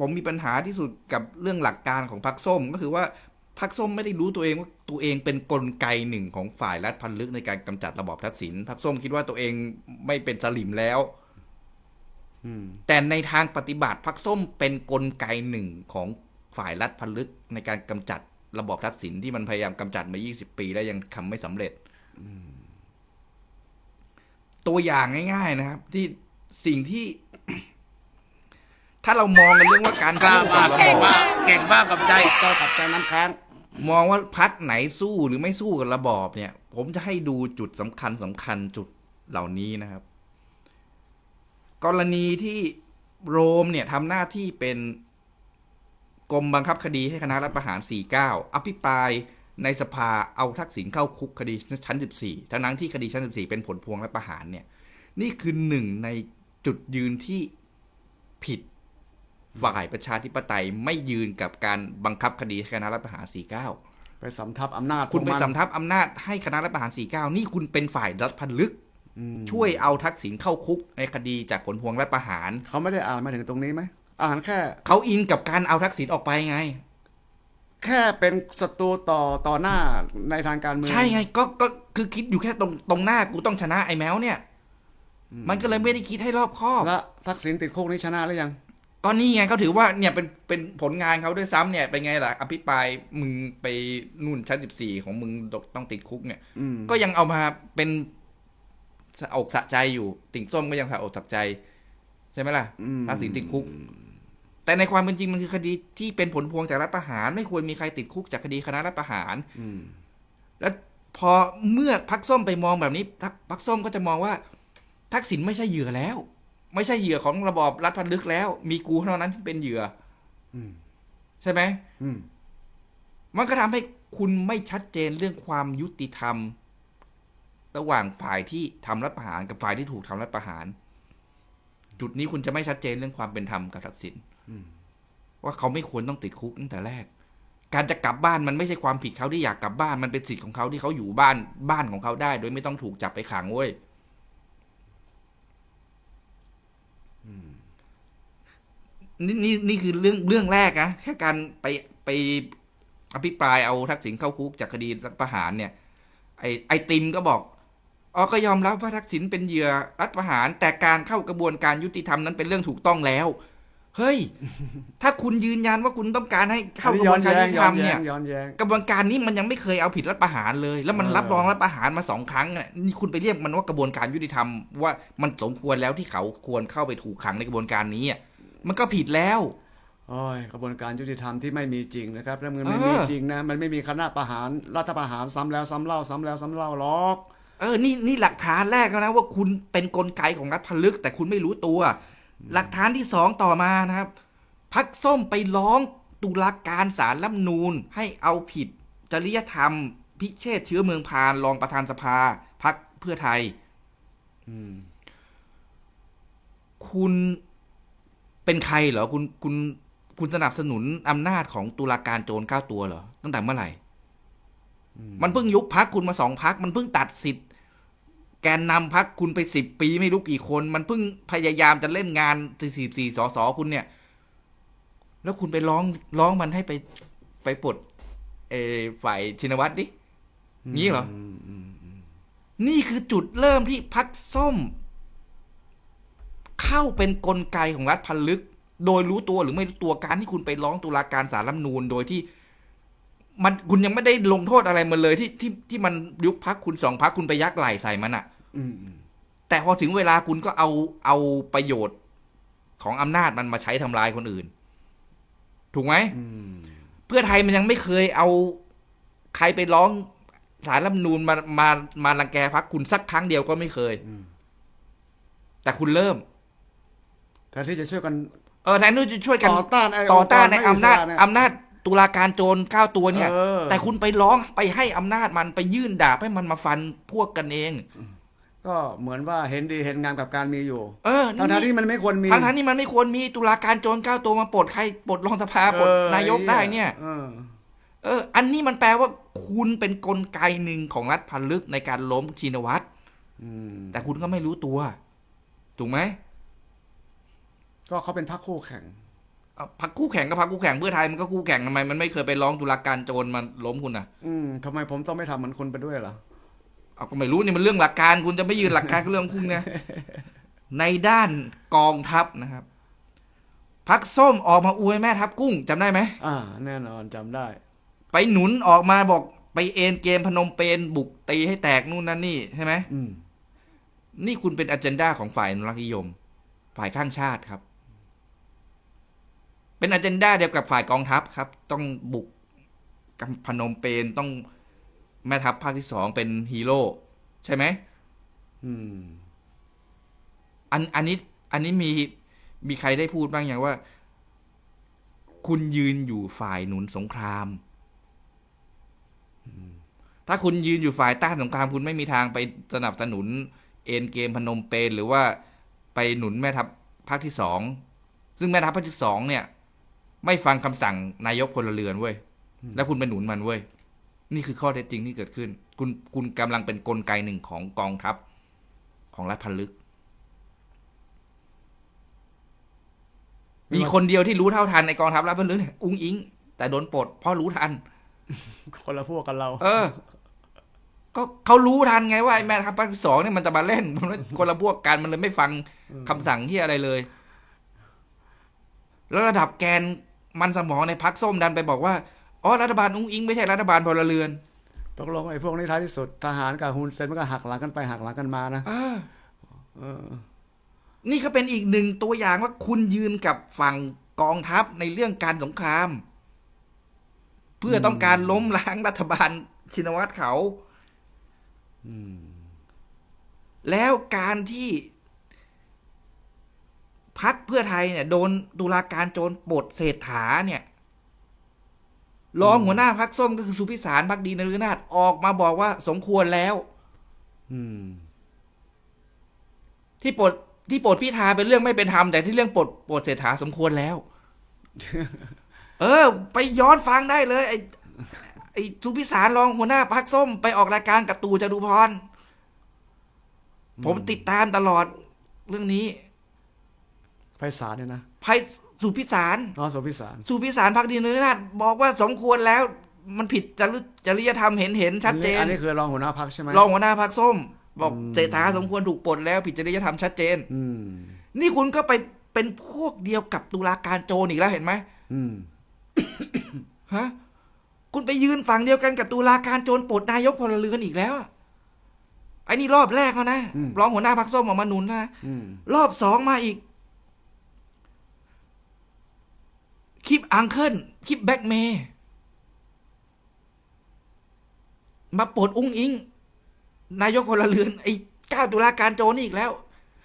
ผมมีปัญหาที่สุดกับเรื่องหลักการของพรรคส้ม ก็คือว่าพรรคส้มไม่ได้รู้ตัวเองว่าตัวเองเป็นกลไกหนึ่งของฝ่ายรัฐพันลึกในการกำจัดระบอบทักษิณพรรคส้มคิดว่าตัวเองไม่เป็นสลิมแล้วแต่ในทางปฏิบัติพรรคส้มเป็นกลไกหนึ่งของฝ่ายรัฐพันลึกในการกำจัดระบอบทักษิณที่มันพยายามกำจัดมา 20 ปีแล้วยังทำไม่สำเร็จตัวอย่างง่าย ๆ นะครับ ที่สิ่งที่ ถ้าเรามองกันเรื่องว่าการกล้าสู้มากกับระเก่งบอบมากเก่งมากกับใจเจ้ากับใจน้ำค้าง มองว่าพักไหนสู้หรือไม่สู้กับระบอบเนี่ย ผมจะให้ดูจุดสำคัญสำคัญจุดเหล่านี้นะครับ กรณีที่โรมเนี่ยทำหน้าที่เป็นกรมบังคับคดีให้คณะรัฐประหาร 49 อภิปรายในสภาเอาทักษิณเข้าคุกคดีชั้น 14 ทั้งนั้นที่คดีชั้น 14 เป็นผลพวงรัฐประหารเนี่ย นี่คือหนึ่งในจุดยืนที่ผิด ฝ่ายประชาธิปไตยไม่ยืนกับการบังคับคดีให้คณะรัฐประหาร 49 ไปสำทับอำนาจ คุณไปพวกมันสำทับอำนาจให้คณะรัฐประหาร 49 นี่คุณเป็นฝ่ายรัฐพันลึกช่วยเอาทักษิณเข้าคุกในคดีจากผลพวงรัฐประหาร เขาไม่ได้อ่านมาถึงตรงนี้ไหมอ่านแค่ เขาอินกับการเอาทักษิณออกไปไง แค่เป็นศัตรูต่อต่อหน้าในทางการเมืองใช่ไง ก็ก็คือคิดอยู่แค่ตรงตรงหน้ากูต้องชนะไอ้แมวเนี่ย มันก็เลยไม่ได้คิดให้รอบคอบแล้วทักษิณติดคุกนี้ชนะหรือยัง ก็นี่ไงเขาถือว่าเนี่ยเป็นเป็นผลงานเขาด้วยซ้ำเนี่ยเป็นไงล่ะ อภิปรายมึงไปนู่นชั้นสิบสี่ของมึงต้องติดคุกเนี่ยอืมก็ยังเอามาเป็นสะอกสะใจอยู่ ติ่งส้มก็ยังสะอกสะใจ ใช่ไหมล่ะอืมทักษิณติดคุก แต่ในความเป็นจริงมันคือคดีที่เป็นผลพวงจากรัฐประหาร ไม่ควรมีใครติดคุกจากคดีคณะรัฐประหารอืมแล้วพอเมื่อพักส้มไปมองแบบนี้พรรคพักส้มก็จะมองว่าทักษิณไม่ใช่เหยื่อแล้ว ไม่ใช่เหยื่อของระบอบรัฐพันลึกแล้ว มีกูเท่านั้นที่เป็นเหยื่ออืมใช่ไหมอืมมันก็ทำให้คุณไม่ชัดเจนเรื่องความยุติธรรม ระหว่างฝ่ายที่ทำรัฐประหารกับฝ่ายที่ถูกทำรัฐประหาร จุดนี้คุณจะไม่ชัดเจนเรื่องความเป็นธรรมกับทักษิณว่าเขาไม่ควรต้องติดคุกตั้งแต่แรก การจะกลับบ้านมันไม่ใช่ความผิดเขาที่อยากกลับบ้าน มันเป็นสิทธิ์ของเขาที่เขาอยู่บ้านบ้านของเขาได้ โดยไม่ต้องถูกจับไปขังเว้ย นี่นี่นี่คือเรื่องเรื่องแรกนะแค่การไปไปอภิปรายเอาทักษิณเข้าคุกจากคดีรัฐประหารเนี่ย ไอไอติมก็บอกอ๋อก็ยอมรับว่าทักษิณเป็นเหยื่อรัฐประหาร แต่การเข้ากระบวนการยุติธรรมนั้นเป็นเรื่องถูกต้องแล้ว เฮ้ย ถ้าคุณยืนยันว่าคุณต้องการให้เข้ากระบวนการยุติธรรมเนี่ยย้อนแย้งกระบวนการนี้มันยังไม่เคยเอาผิดรัฐประหารเลย แล้วมันเออรับรองรัฐประหารมาสองครั้งน่ะนี่คุณไปเรียกมันว่ากระบวนการยุติธรรมว่ามันสมควรแล้วที่เขาควรเข้าไปถูกขังในกระบวนการนี้อะ มันก็ผิดแล้วโอ้ยกระบวนการยุติธรรมที่ไม่มีจริงนะครับแล้วมันเออไม่มีจริงนะ มันไม่มีคณะประหารรัฐประหารซ้ำแล้วซ้ำเล่าซ้ำแล้วซ้ำเล่าหรอกเออนี่นี่หลักฐานแรกแล้วนะว่าคุณเป็นกลไกของรัฐพันลึก แต่คุณไม่รู้ตัว หลักฐานที่สองต่อมานะครับพักส้มไปร้องตุลาการศาลรัฐธรรมนูญให้เอาผิดจริยธรรม พิเชษฐ์เชื้อเมืองพานรองประธานสภาพักเพื่อไทยอืมคุณ เป็นใครเหรอคุณคุณคุณสนับสนุนอำนาจของตุลาการโจรเก้าตัวเหรอ ตั้งแต่เมื่อไหร่ มันเพิ่งยุบพักคุณมาสองพัก มันเพิ่งตัดสิทธิ์แกนนำพักคุณไปสิบปีไม่รู้กี่คน มันเพิ่งพยายามจะเล่นงานสี่สี่สอสอคุณเนี่ย แล้วคุณไปร้องร้องมันให้ไปไปปลดเออฝ่ายชินวัตรดิงี้เหรอนี่คือจุดเริ่มที่พักส้ม เข้าเป็นกลไกของรัฐพันลึก โดยรู้ตัวหรือไม่รู้ตัวการที่คุณไปร้องตุลาการสารรัฐธรรมนูญโดยที่ มันคุณยังไม่ได้ลงโทษอะไรมันเลยที่ที่ที่มันยุบพักคุณสองพักคุณไปยักไหล่ใส่มันอะอืมอืมแต่พอถึงเวลาคุณก็เอาเอาประโยชน์ของอำนาจมันมาใช้ทำลายคนอื่น ถูกไหมอืมเพื่อไทยมันยังไม่เคยเอาใครไปร้องสารรัฐธรรมนูญมามามารังแกพักคุณสักครั้งเดียวก็ไม่เคยแต่คุณเริ่ม แทนที่จะช่วยกัน เออแทนที่จะช่วยกันต่อต้านไอ้ต่อต้านในงค์กรอำนาจไม่อิสระเนี่ยอำนาจตุลาการโจรเก้าตัวเนี่ย เออ แต่คุณไปร้องไปให้อำนาจมันไปยื่นดาบให้มันมาฟันพวกกันเอง ก็เหมือนว่าเห็นดีเห็นงามกับการมีอยู่เออทั้งๆที่มันไม่ควรมีทางนั้นนี่มันไม่ควรมีตุลาการโจรเก้าตัวมาปลดใครปลดรองสภาปลดเออนายกได้เนี่ยเออเออ อันนี้มันแปลว่าคุณเป็นกลไกหนึ่งของรัฐพันลึกในการล้มชินวัตร อืมแต่คุณก็ไม่รู้ตัว ถูกไหม ก็เขาเป็นพรรคคู่แข่งเอาพักคู่แข่งก็พักคู่แข่งเพื่อไทยมันก็คู่แข่งทำไมมันไม่เคยไปร้องตุลาการโจรมาล้มคุณอะ อืมทำไมผมต้องไม่ทำเหมือนคุณไปด้วยล่ะเอาก็ไม่รู้นี่มันเรื่องหลักการคุณจะไม่ยืนหลักการก็เรื่องของคุณนะ ในด้านกองทัพนะครับพักส้มออกมาอวยแม่ทัพกุ้งจำได้ไหม อ่า แน่นอนจำได้ ไปหนุนออกมาบอกไปเอ็นเกมพนมเปญบุกตีให้แตกนู่นนั่นนี่ใช่ไหม อืม นี่คุณเป็นอ g e n d a ของฝ่ายอนุรักษ์นิยม ฝ่ายข้างชาติครับ เป็นอ g e n d a เดียวกับฝ่ายกองทัพครับ ต้องบุกกับพนมเปญต้องแม่ทัพภาคที่สองเป็นฮีโร่ใช่ไหมอืมอันอันนี้ อันนี้มีมีใครได้พูดบ้างอย่างว่า คุณยืนอยู่ฝ่ายหนุนสงครามถ้าคุณยืนอยู่ฝ่ายต้านสงคราม คุณไม่มีทางไปสนับสนุน เอ็นเกมพนมเปญหรือว่าไปหนุนแม่ทัพภาคที่สองซึ่งแม่ทัพภาคที่สองเนี่ย ไม่ฟังคำสั่งนายกพลเรือนเว้ยแล้วคุณไปหนุนมันเว้ยนี่คือข้อเท็จจริงที่เกิดขึ้น คุณคุณกำลังเป็นนกลไกหนึ่งของกองทัพของรัฐพันลึก มีคนเดียวที่รู้เท่าทันในกองทัพรัฐพันลึกเนี่ยอุ้งอิง แต่โดนปลดเพราะรู้ทัน คนละพวกกันเรา เออ ก็เขารู้ทันไงว่าไอ้แม่ทัพภาคที่สองเนี่ยมันจะมาเล่นมันคนละพวกกันมันเลยไม่ฟังคำสั่งที่อะไรเลย แล้วระดับแกน มันสมองในพักส้มดันไปบอกว่าอ๋อรัฐบาลอุ้งอิงไม่ใช่รัฐบาลพลเรือนตกลงไอ้พวกนี้ท้ายที่สุดทหารกับฮุนเซนมันก็หักหลังกันไปหักหลังกันมานะเออเออนี่ก็เป็นอีกหนึ่งตัวอย่างว่าคุณยืนกับฝั่งกองทัพในเรื่องการสงคราม เพื่อต้องการล้มล้างรัฐบาลชินวัตรเขาอืมแล้วการที่ พักเพื่อไทยเนี่ยโดนตุลาการโจรปลดเศรษฐาเนี่ยรองหัวหน้าพักส้มก็คือสุพิสารพักดีนฤนาถออกมาบอกว่าสมควรแล้ว อืม ที่ปลดที่ปลดพิธาเป็นเรื่องไม่เป็นธรรมแต่ที่เรื่องปลดปลดเศรษฐาสมควรแล้ว เออ ไปย้อนฟังได้เลย ไอ้ไอ้สุพิสารรองหัวหน้าพักส้ม ไปออกรายการกับตู่จตุพรผมติดตามตลอดเรื่องนี้ ไพศาลเนี่ยนะภัยสุพิสารน้องสมพิสารสุพิสารพักดีนฤนาถบอกว่าสมควรแล้วมันผิดจริจริยธรรมเห็นเห็นชัดเจนอันนี้คือรองหัวหน้าพักใช่ไหมรองหัวหน้าพักส้ม บอกอืมเศรษฐาสมควรถูกปลดแล้วผิดจริยธรรมชัดเจน อืมนี่คุณก็ไปเป็นพวกเดียวกับตุลาการโจรอีกแล้วเห็นไหมอืมฮะคุณไปยืนฝั่งเดียวกันกับตุลาการโจรปลดนายกพลเรือนอีกแล้วอะไอ้นี่รอบแรกแล้วนะอืมรองหัวหน้าพักส้มออกมาหนุนนะอืมรอบสองมาอีก ค ลิปอังเคิลคลิปแบ็กเมย์มาปลดอุ้งอิง นายกพลเรือนไอ้เก้าตุลาการโจรนี่อีกแล้ว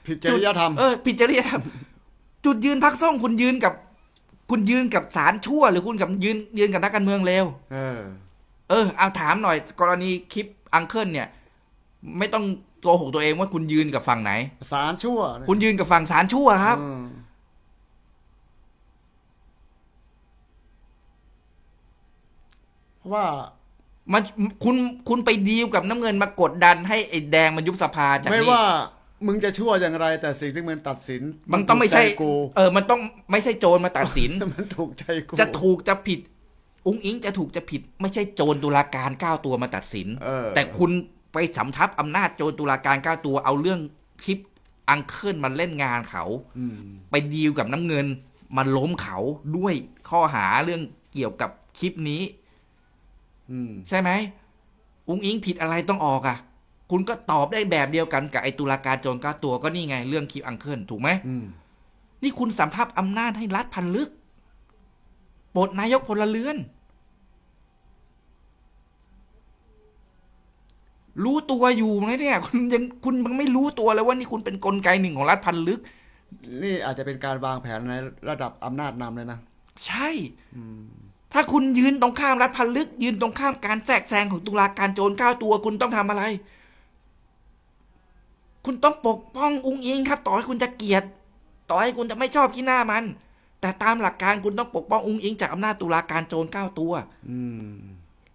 ผิดจริยธรรม เออผิดจริยธรรม จุดยืนพักส้มคุณยืนกับ คุณยืนกับสารชั่ว หรือคุณกับยืนยืนกับนักการเมืองเลวเออ เออ เอาถามหน่อย กรณีคลิปอังเคิลเนี่ย ไม่ต้องโกหกตัวเองว่าคุณยืนกับฝั่งไหน สารชั่ว คุณยืนกับฝั่งสารชั่วครับ อืม เพราะว่ามันคุณคุณไปดีลกับน้ำเงินมากดดันให้ไอ้แดงมันยุบสภาจากไม่นี้ว่ามึงจะชั่วอย่างไร แต่สิ่งที่มึงตัดสินมันต้องไม่ใช่ ถูกใจกูเออ มันต้องไม่ใช่โจรมาตัดสิน มันถูกใจกูจะถูกจะผิด อุ้งอิงจะถูกจะผิด ไม่ใช่โจรตุลาการเก้าตัวมาตัดสิน เออแต่คุณไปสำทับอำนาจโจรตุลาการเก้าตัวเอาเรื่องคลิปอังเคิลมันเล่นงานเขา อืมไปดีลกับน้ำเงินมาล้มเขาด้วยข้อหาเรื่องเกี่ยวกับคลิปนี้อืม ใช่ไหมอุ้งอิงผิดอะไรต้องออกอะ คุณก็ตอบได้แบบเดียวกันกับไอตุลาการโจรเก้าตัวก็นี่ไง เรื่องคลิปอังเคิลถูกไหมอืมนี่คุณสำทับอำนาจให้รัฐพันลึกปลดนายกพลเรือน รู้ตัวอยู่ไหมเนี่ย คุณยังคุณยังไม่รู้ตัวเลยว่านี่คุณเป็นกลไกหนึ่งของรัฐพันลึก นี่อาจจะเป็นการวางแผนในระดับอำนาจนำเลยนะ ใช่ ถ้าคุณยืนตรงข้ามรัฐพันลึก ยืนตรงข้ามการแทรกแซงของตุลาการโจรเก้าตัว คุณต้องทำอะไร คุณต้องปกป้องอุ้งอิงครับ ต่อให้คุณจะเกลียด ต่อให้คุณจะไม่ชอบขี้หน้ามัน แต่ตามหลักการคุณต้องปกป้องอุ้งอิงจากอำนาจตุลาการโจรเก้าตัว อืม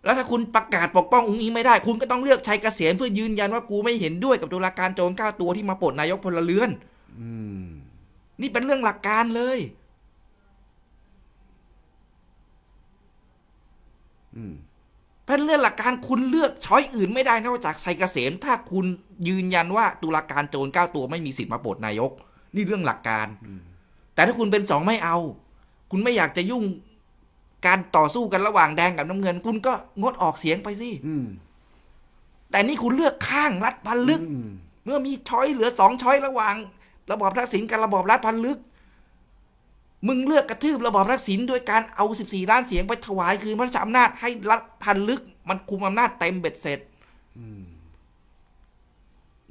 แล้วถ้าคุณประกาศปกป้องอุ้งอิงไม่ได้ คุณก็ต้องเลือกชัยเกษมเพื่อยืนยันว่ากูไม่เห็นด้วยกับตุลาการโจรเก้าตัวที่มาปลดนายกพลเรือน อืมนี่เป็นเรื่องหลักการเลย อืมเป็นเรื่องหลักการคุณเลือกช้อยอื่นไม่ได้นอกจากชัยเกษม ถ้าคุณยืนยันว่าตุลาการโจรเก้าตัวไม่มีสิทธิ์มาปลดนายก นี่เรื่องหลักการ แต่ถ้าคุณเป็นสองไม่เอา คุณไม่อยากจะยุ่งการต่อสู้กันระหว่างแดงกับน้ำเงิน คุณก็งดออกเสียงไปสิอืมแต่นี่คุณเลือกข้างรัฐพันลึกอืมเมื่อมีช้อยเหลือสองช้อยระหว่าง ระบอบทักษิณกับระบอบรัฐพันลึก มึงเลือกกระทืบระบอบทักษิณโดยการเอา 14 ล้านเสียงไปถวายคืนพระราชอำนาจให้รัฐพันลึก มันคุมอำนาจเต็มเบ็ดเสร็จอืม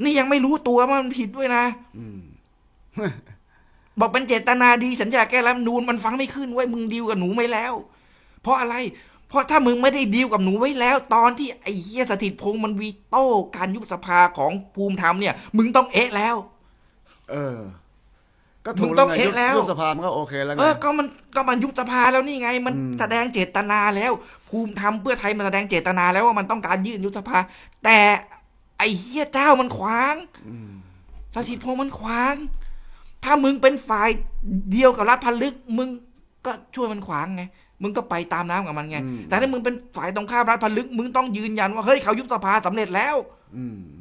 นี่ยังไม่รู้ตัวว่ามันผิดด้วยนะอืมบอกเป็นเจตนาดีสัญญาแก้รัฐธรรมนูนมันฟังไม่ขึ้นไว้ยมึงดีลกับหนูไม่แล้ว เพราะอะไร เพราะถ้ามึงไม่ได้ดีลกับหนูไว้แล้ว ตอนที่ไอ้เฮียสถิตพงษ์มันวีโต้การยุบสภาของภูมิธรรมเนี่ย มึงต้องเอะแล้ว เออ ก็ถูกมึงต้องไเอ๊ะแล้ว ยุบสภามันก็โอเคแล้วไง เออก็มันก็มันยุบสภาแล้วนี่ไง มันอืม แสดงเจตนาแล้ว ภูมิธรรมเพื่อไทยมันแสดงเจตนาแล้วว่ามันต้องการยื่นยุบสภา แต่ไอ้เฮียเจ้ามันขวางอืมสถิตพงษ์มันขวาง ถ้ามึงเป็นฝ่ายเดียวกับรัฐพันลึก มึงก็ช่วยมันขวางไง มึงก็ไปตามน้ำกับมันไง แต่ถ้ามึงเป็นฝ่ายตรงข้ามรัฐพันลึก มึงต้องยืนยันว่าเฮ้ยเขายุบสภาสำเร็จแล้ว อืมอืม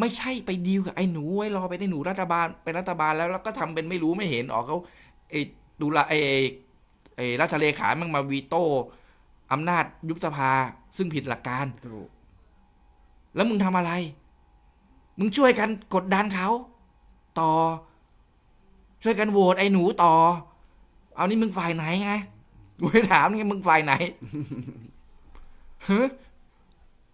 ไม่ใช่ไปดีลกับไอ้หนูไว้รอไปได้หนูรัฐบาลเป็นรัฐบาลแล้วแล้วก็ทำเป็นไม่รู้ไม่เห็นออกเขาไอ้ดูละไอ้ไอ้ไอ้ราชเลขามันมาวีโต้อำนาจยุบสภา ซึ่งผิดหลักการถูกแล้วมึงทำอะไร มึงช่วยกันกดดันเขา ต่อ ช่วยกันโหวตไอ้หนูต่อ เอานี่มึงฝ่ายไหนไงกูไปถามนี่มึงฝ่ายไหนฮะ